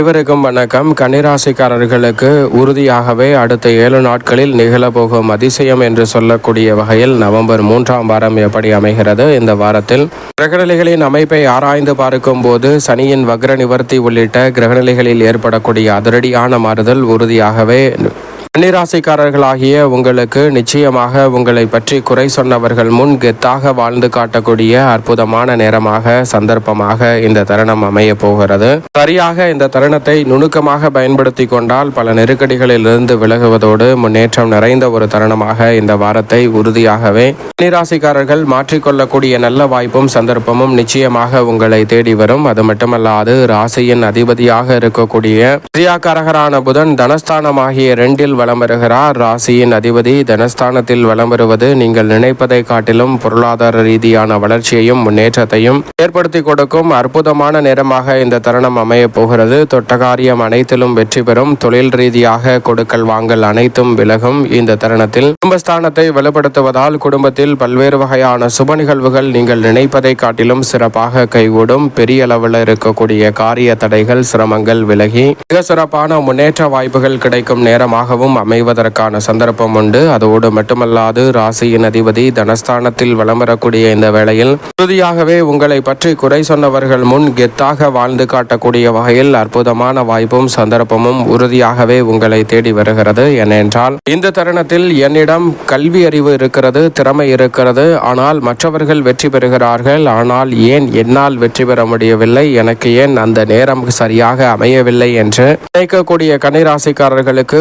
அனைவருக்கும் வணக்கம். கன்னிராசிக்காரர்களுக்கு உறுதியாகவே அடுத்த ஏழு நாட்களில் நிகழப்போகும் அதிசயம் என்று சொல்லக்கூடிய வகையில் நவம்பர் மூன்றாம் வாரம் எப்படி அமைகிறது? இந்த வாரத்தில் கிரகநிலைகளின் அமைப்பை ஆராய்ந்து பார்க்கும் போது சனியின் வக்ர நிவர்த்தி உள்ளிட்ட கிரகநிலைகளில் ஏற்படக்கூடிய அதிரடியான மாறுதல் உறுதியாகவே கன்னிராசிக்காரர்களாகிய உங்களுக்கு நிச்சயமாக உங்களை பற்றி குறை சொன்னவர்கள் முன் கெத்தாக வாழ்ந்து காட்டக்கூடிய அற்புதமான நேரமாக சந்தர்ப்பமாக இந்த தருணம் அமைய போகிறது. சரியாக இந்த தருணத்தை நுணுக்கமாக பயன்படுத்தி கொண்டால் பல நெருக்கடிகளில் இருந்து விலகுவதோடு முன்னேற்றம் நிறைந்த ஒரு தருணமாக இந்த வாரத்தை உறுதியாகவே. கன்னிராசிக்காரர்கள் மாற்றிக்கொள்ளக்கூடிய நல்ல வாய்ப்பும் சந்தர்ப்பமும் நிச்சயமாக உங்களை தேடி வரும். அது மட்டுமல்லாது ராசியின் அதிபதியாக இருக்கக்கூடிய கிரியாக்காரகரான புதன் தனஸ்தானமாகிய ரெண்டில் வலம் வருகிறார் ராசியின் அதிபதி தனஸ்தானத்தில் வலம் வருவது நீங்கள் நினைப்பதை காட்டிலும் பொருளாதார ரீதியான வளர்ச்சியையும் முன்னேற்றத்தையும் ஏற்படுத்தி கொடுக்கும் அற்புதமான நேரமாக இந்த தருணம் அமையப் போகிறது. தொட்டகாரியம் அனைத்திலும் வெற்றி பெறும். தொழில் ரீதியாக கொடுக்கல் வாங்கல் அனைத்தும் விலகும். இந்த தருணத்தில் குடும்பஸ்தானத்தை வலுப்படுத்துவதால் குடும்பத்தில் பல்வேறு வகையான சுப நிகழ்வுகள் நீங்கள் நினைப்பதை காட்டிலும் சிறப்பாக கைகூடும். பெரிய அளவில் இருக்கக்கூடிய காரிய தடைகள் சிரமங்கள் விலகி மிக சிறப்பான முன்னேற்ற வாய்ப்புகள் கிடைக்கும் நேரமாகவும் அமைவதற்கான சந்தர்ப்பம் உண்டு. அதோடு மட்டுமல்லாது ராசியின் அதிபதி தனஸ்தானத்தில் வலம் வரக்கூடிய இந்த வேளையில் உறுதியாகவே உங்களை பற்றி குறை சொன்னவர்கள் முன் கெத்தாக வாழ்ந்து காட்டக்கூடிய வகையில் அற்புதமான வாய்ப்பும் சந்தர்ப்பமும் உறுதியாகவே உங்களை தேடி வருகிறது. ஏனென்றால் இந்த தருணத்தில் என்னிடம் கல்வி அறிவு இருக்கிறது திறமை இருக்கிறது. ஆனால் மற்றவர்கள் வெற்றி பெறுகிறார்கள். ஆனால் ஏன் என்னால் வெற்றி பெற முடியவில்லை? எனக்கு ஏன் அந்த நேரம் சரியாக அமையவில்லை என்று நினைக்கக்கூடிய கன்னிராசிக்காரர்களுக்கு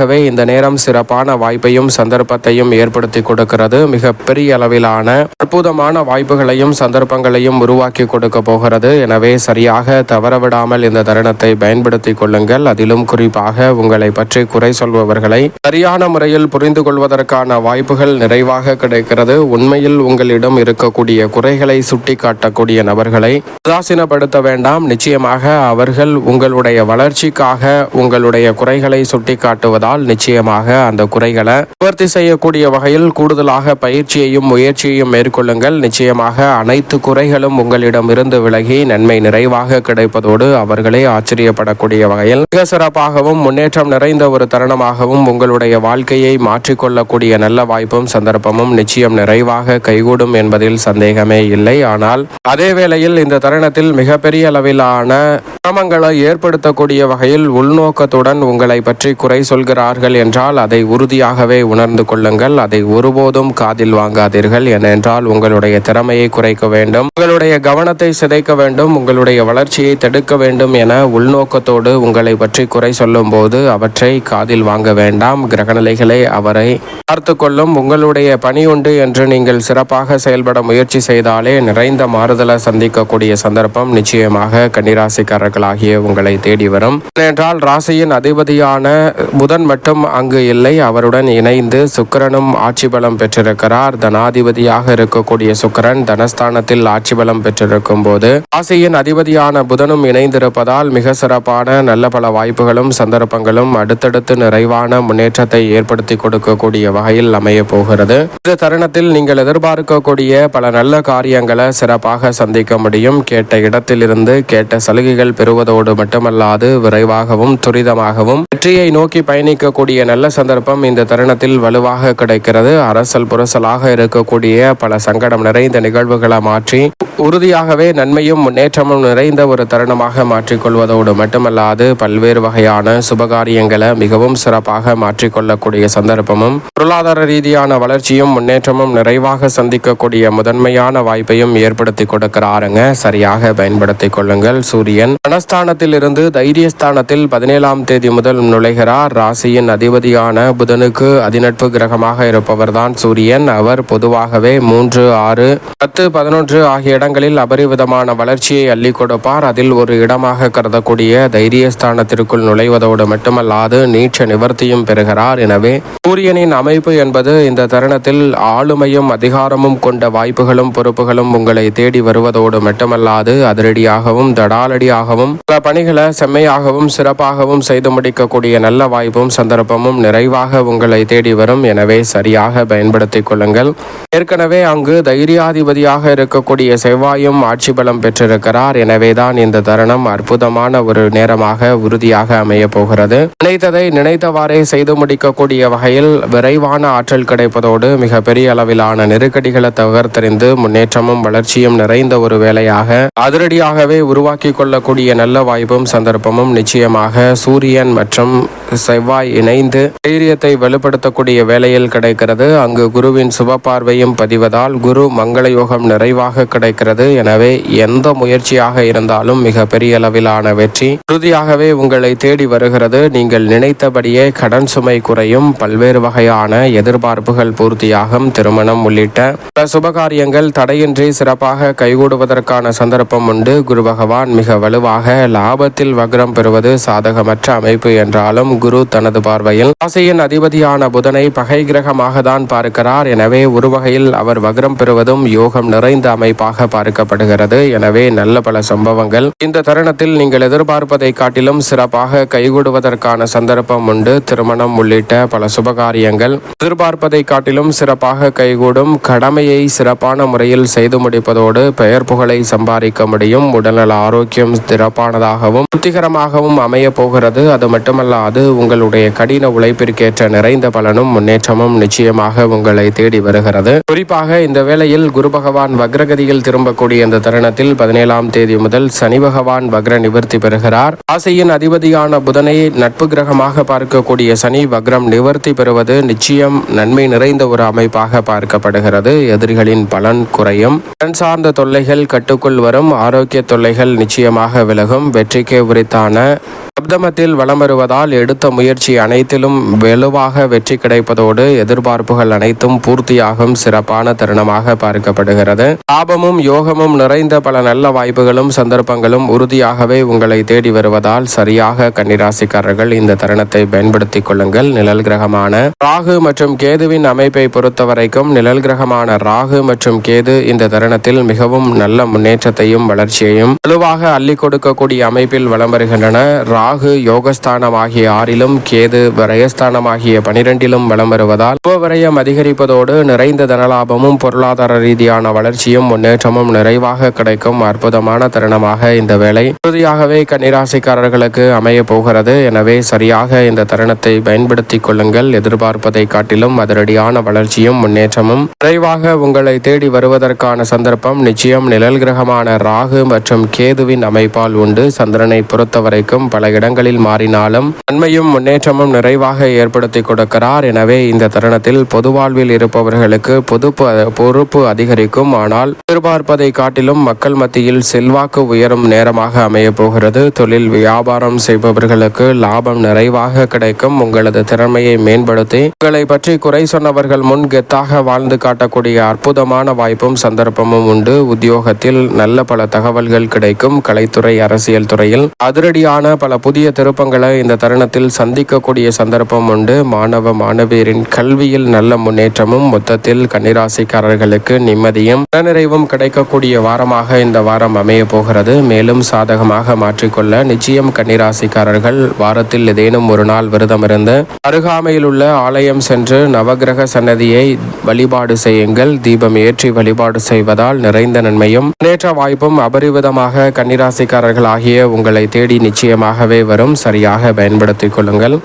உறுதியாகவே இந்த நேரம் சிறப்பான வாய்ப்பையும் சந்தர்ப்பத்தையும் ஏற்படுத்தி கொடுக்கிறது. மிக பெரிய அளவிலான அற்புதமான வாய்ப்புகளையும் சந்தர்ப்பங்களையும் உருவாக்கி கொடுக்க போகிறது. எனவே சரியாக தவறவிடாமல் இந்த தருணத்தை பயன்படுத்திக் கொள்ளுங்கள். அதிலும் குறிப்பாக உங்களை பற்றி குறை சொல்பவர்களை சரியான முறையில் புரிந்து கொள்வதற்கான வாய்ப்புகள் நிறைவாக கிடைக்கிறது. உண்மையில் உங்களிடம் இருக்கக்கூடிய குறைகளை சுட்டிக்காட்டக்கூடிய நபர்களை உதாசீனப்படுத்த வேண்டாம். நிச்சயமாக அவர்கள் உங்களுடைய வளர்ச்சிக்காக உங்களுடைய குறைகளை சுட்டிக்காட்டுவதால் நிச்சயமாக அந்த குறைகளை நிவர்த்தி செய்யக்கூடிய வகையில் கூடுதலாக பயிற்சியையும் முயற்சியையும் மேற்கொள்ளுங்கள். நிச்சயமாக அனைத்து குறைகளும் உங்களிடம் இருந்து விலகி நன்மை நிறைவாக கிடைப்பதோடு அவர்களே ஆச்சரியப்படக்கூடிய வகையில் மிக சிறப்பாகவும் முன்னேற்றம் நிறைந்த ஒரு தருணமாகவும் உங்களுடைய வாழ்க்கையை மாற்றிக்கொள்ளக்கூடிய நல்ல வாய்ப்பும் சந்தர்ப்பமும் நிச்சயம் நிறைவாக கைகூடும் என்பதில் சந்தேகமே இல்லை. ஆனால் அதே வேளையில் இந்த தருணத்தில் மிகப்பெரிய அளவிலான சிரமங்களை ஏற்படுத்தக்கூடிய வகையில் உள்நோக்கத்துடன் உங்களை பற்றி குறை சொல்கிற இருக்கிறார்கள் என்றால் அதை உறுதியாகவே உணர்ந்து கொள்ளுங்கள். அதை ஒருபோதும் காதில் வாங்காதீர்கள். ஏனென்றால் உங்களுடைய திறமையை குறைக்க வேண்டும். உங்களுடைய கவனத்தை சிதைக்க வேண்டும். உங்களுடைய வளர்ச்சியை தடுக்க வேண்டும் என உள்நோக்கத்தோடு உங்களை பற்றி குறை சொல்லும் போது அவற்றை காதில் வாங்க வேண்டாம். கிரகநிலைகளை அவரை பார்த்து கொள்ளும் உங்களுடைய பணி உண்டு என்று நீங்கள் சிறப்பாக செயல்பட முயற்சி செய்தாலே நிறைந்த மாறுதலை சந்திக்கக்கூடிய சந்தர்ப்பம் நிச்சயமாக கன்னிராசிக்காரர்களாகிய உங்களை தேடி வரும். ஏனென்றால் ராசியின் அதிபதியான புதன் மட்டும் அங்கு இல்லை. அவருடன் இணைந்து சுக்கிரனும் ஆட்சி பலம் பெற்றிருக்கிறார். தனாதிபதியாக இருக்கக்கூடிய சுக்கிரன் தனஸ்தானத்தில் ஆட்சி பலம் பெற்றிருக்கும் போது ராசியின் அதிபதியான புதனும் இணைந்திருப்பதால் மிக சிறப்பான நல்ல பல வாய்ப்புகளும் சந்தர்ப்பங்களும் அடுத்தடுத்து நிறைவான முன்னேற்றத்தை ஏற்படுத்தி கொடுக்கக்கூடிய வகையில் அமைய போகிறது. இந்த தருணத்தில் நீங்கள் எதிர்பார்க்கக்கூடிய பல நல்ல காரியங்களை சிறப்பாக சந்திக்க முடியும். கேட்ட இடத்திலிருந்து கேட்ட சலுகைகள் பெறுவதோடு மட்டுமல்லாது விரைவாகவும் துரிதமாகவும் வெற்றியை நோக்கி பயணிக்கக்கூடிய நல்ல சந்தர்ப்பம் இந்த தருணத்தில் வலுவாக கிடைக்கிறது. அரசல் புரசலாக இருக்கக்கூடிய பல சங்கடம் நிறைந்த நிகழ்வுகளை மாற்றி உறுதியாகவே நன்மையும் முன்னேற்றமும் நிறைந்த ஒரு தருணமாக மாற்றிக்கொள்வதோடு மட்டுமல்லாது பல்வேறு வகையான சுபகாரியங்களை மிகவும் சிறப்பாக மாற்றிக்கொள்ளக்கூடிய சந்தர்ப்பமும் பொருளாதார ரீதியான வளர்ச்சியும் முன்னேற்றமும் நிறைவாக சந்திக்கக்கூடிய முதன்மையான வாய்ப்பையும் ஏற்படுத்தி கொடுக்கிறாருங்க. சரியாக பயன்படுத்திக் கொள்ளுங்கள். சூரியன் மனஸ்தானத்தில் இருந்து தைரியஸ்தானத்தில் பதினேழாம் தேதி முதல் நுழைகிறார். ராசியின் அதிபதியான புதனுக்கு அதிநட்பு கிரகமாக இருப்பவர்தான் சூரியன். அவர் பொதுவாகவே மூன்று ஆறு பத்து பதினொன்று ஆகிய இடங்கள் இடங்களில் அபரிவிதமான வளர்ச்சியை அள்ளி கொடுப்பார். அதில் ஒரு இடமாக கருதக்கூடிய தைரியஸ்தானத்திற்குள் நுழைவதோடு மட்டுமல்லாது நீச்ச நிவர்த்தியும் பெறுகிறார். எனவே சூரியனின் அமைப்பு என்பது இந்த தருணத்தில் ஆளுமையும் அதிகாரமும் கொண்ட வாய்ப்புகளும் பொறுப்புகளும் உங்களை தேடி வருவதோடு மட்டுமல்லாது அதிரடியாகவும் தடாலடியாகவும் பல பணிகளை செம்மையாகவும் சிறப்பாகவும் செய்து முடிக்கக்கூடிய நல்ல வாய்ப்பும் சந்தர்ப்பமும் நிறைவாக உங்களை தேடி வரும். எனவே சரியாக பயன்படுத்திக் கொள்ளுங்கள். ஏற்கனவே அங்கு தைரியாதிபதியாக இருக்கக்கூடிய செவ்வாயும் ஆட்சி பலம் பெற்றிருக்கிறார். எனவேதான் இந்த தருணம் அற்புதமான ஒரு நேரமாக உறுதியாக அமைய போகிறது. நினைத்ததை நினைத்தவாறே செய்து முடிக்கக்கூடிய வகையில் விரைவான ஆற்றல் கிடைப்பதோடு மிக பெரிய அளவிலான நெருக்கடிகளை தகர்த்தறிந்து முன்னேற்றமும் வளர்ச்சியும் நிறைந்த ஒரு வேலையாக அதிரடியாகவே உருவாக்கி கொள்ளக்கூடிய நல்ல வாய்ப்பும் சந்தர்ப்பமும் நிச்சயமாக சூரியன் மற்றும் செவ்வாய் இணைந்து தைரியத்தை வலுப்படுத்தக்கூடிய வேலையில் கிடைக்கிறது. அங்கு குருவின் சுப பார்வையும் பதிவதால் குரு மங்கள யோகம் நிறைவாக இருக்கிறது. எனவே எந்த முயற்சியாக இருந்தாலும் மிக பெரிய அளவிலான வெற்றி உறுதியாகவே உங்களை தேடி வருகிறது. நீங்கள் நினைத்தபடியே கடன் சுமை குறையும். பல்வேறு வகையான எதிர்பார்ப்புகள் பூர்த்தியாகும். திருமணம் உள்ளிட்ட பல சுபகாரியங்கள் தடையின்றி சிறப்பாக கைகூடுவதற்கான சந்தர்ப்பம் உண்டு. குரு பகவான் மிக வலுவாக லாபத்தில் வக்ரம் பெறுவது சாதகமற்ற அமைப்பு என்றாலும் குரு தனது பார்வையில் ராசியின் அதிபதியான புதனை பகை கிரகமாக தான் பார்க்கிறார். எனவே ஒரு வகையில் அவர் வக்ரம் பெறுவதும் யோகம் நிறைந்த அமைப்பாக பார்க்கப்படுகிறது எனவே நல்ல பல சம்பவங்கள். இந்த தருணத்தில் நீங்கள் எதிர்பார்ப்பதை காட்டிலும் சிறப்பாக கைகூடுவதற்கான சந்தர்ப்பம் உண்டு. திருமணம் உள்ளிட்ட பல சுபகாரியங்கள். எதிர்பார்ப்பதை காட்டிலும் சிறப்பாக கைகூடும். கடமையை சிறப்பான முறையில் செய்து முடிப்பதோடு பெயர் புகழை சம்பாதிக்க முடியும். உடல்நல ஆரோக்கியம் சிறப்பானதாகவும் திருப்திகரமாகவும் அமைய போகிறது. அது மட்டுமல்லாது உங்களுடைய கடின உழைப்பிற்கேற்ற நிறைந்த பலனும் முன்னேற்றமும் நிச்சயமாக உங்களை தேடி வருகிறது. குறிப்பாக இந்த வேளையில் குரு பகவான் வக்ரகதியில் திரும்பக்கூடிய இந்த தருணத்தில் பதினேழாம் தேதி முதல் சனி பகவான் வக்ர நிவர்த்தி பெறுகிறார். ராசியின் அதிபதியான புதனை நட்பு கிரகமாக பார்க்கக்கூடிய சனி வக்ரம் நிவர்த்தி பெறுவது நிச்சயம் நன்மை நிறைந்த ஒரு அமைப்பாக பார்க்கப்படுகிறது. எதிரிகளின் பலன் குறையும். கண் சார்ந்த தொல்லைகள் கட்டுக்குள் வரும். ஆரோக்கிய தொல்லைகள் நிச்சயமாக விலகும். வெற்றிக்கு உரித்தான சப்தமத்தில் வலம் வருவதால் எடுத்த முயற்சி அனைத்திலும் வலுவாக வெற்றி கிடைப்பதோடு எதிர்பார்ப்புகள் அனைத்தும் பூர்த்தியாகும் சிறப்பான தருணமாக பார்க்கப்படுகிறது. லாபமும் யோகமும் நிறைந்த பல நல்ல வாய்ப்புகளும் சந்தர்ப்பங்களும் உறுதியாகவே உங்களை தேடி வருவதால் சரியாக கன்னிராசிக்காரர்கள் இந்த தருணத்தை பயன்படுத்திக் கொள்ளுங்கள். நிழல் கிரகமான ராகு மற்றும் கேதுவின் அமைப்பை பொறுத்தவரைக்கும் நிழல் கிரகமான ராகு மற்றும் கேது இந்த தருணத்தில் மிகவும் நல்ல முன்னேற்றத்தையும் வளர்ச்சியையும் வலுவாக அள்ளி கொடுக்கக்கூடிய அமைப்பில் வலம் வருகின்றன. ராகு யோகஸ்தானம் ஆகிய ஆறிலும் கேது விரயஸ்தானமாகிய பனிரெண்டிலும் வலம் வருவதால் உபவிரயம் அதிகரிப்பதோடு நிறைந்த தனலாபமும் பொருளாதார ரீதியான வளர்ச்சியும் முன்னேற்றமும் நிறைவாக கிடைக்கும் அற்புதமான தருணமாக இந்த வேலை உறுதியாகவே கன்னிராசிக்காரர்களுக்கு அமைய போகிறது. எனவே சரியாக இந்த தருணத்தை பயன்படுத்திக் கொள்ளுங்கள். எதிர்பார்ப்பதை காட்டிலும் அதிரடியான வளர்ச்சியும் முன்னேற்றமும் விரைவாக உங்களை தேடி வருவதற்கான சந்தர்ப்பம் நிச்சயம். நிழல் கிரகமான ராகு மற்றும் கேதுவின் அமைப்பால் உண்டு. சந்திரனை பொறுத்தவரைக்கும் பல இடங்களில் மாறினாலும் நன்மையும் முன்னேற்றமும் நிறைவாக ஏற்படுத்தி கொடுக்கிறார். எனவே இந்த தருணத்தில் பொது வாழ்வில் இருப்பவர்களுக்கு பொது பொறுப்பு அதிகரிக்கும். ஆனால் எதிர்பார்ப்பதை காட்டிலும் மக்கள் மத்தியில் செல்வாக்கு உயரும் நேரமாக அமைய போகிறது. தொழில் வியாபாரம் செய்பவர்களுக்கு லாபம் நிறைவாக கிடைக்கும். உங்களது திறமையை மேம்படுத்தி உங்களை பற்றி குறை சொன்னவர்கள் முன் கெத்தாக வாழ்ந்து காட்டக்கூடிய அற்புதமான வாய்ப்பும் சந்தர்ப்பமும் உண்டு. உத்தியோகத்தில் நல்ல பல தகவல்கள் கிடைக்கும். கலைத்துறை அரசியல் துறையில் அதிரடியான பல புதிய திருப்பங்களை இந்த தருணத்தில் சந்திக்கக்கூடிய சந்தர்ப்பம் உண்டு. மாணவ மாணவியரின் கல்வியில் நல்ல முன்னேற்றமும் மொத்தத்தில் கன்னிராசிக்காரர்களுக்கு நிம்மதியும் மனநிறைவும் கிடைக்கக்கூடிய வாரமாக இந்த வாரம் அமைய போகிறது. மேலும் சாதகமாக மாற்றிக்கொள்ள நிச்சயம் கன்னிராசிக்காரர்கள் வாரத்தில் ஏதேனும் ஒரு நாள் விரதம் இருந்து அருகாமையில் உள்ள ஆலயம் சென்று நவகிரக சன்னதியை வழிபாடு செய்யுங்கள். தீபம் ஏற்றி வழிபாடு செய்வதால் நிறைந்த நன்மையும் முன்னேற்ற வாய்ப்பும் அபரிவிதமாக கன்னிராசிக்காரர்கள் ஆகிய உங்களை தேடி நிச்சயமாக நிச்சயமாகவே வரும். சரியாக பயன்படுத்திக் கொள்ளுங்கள்.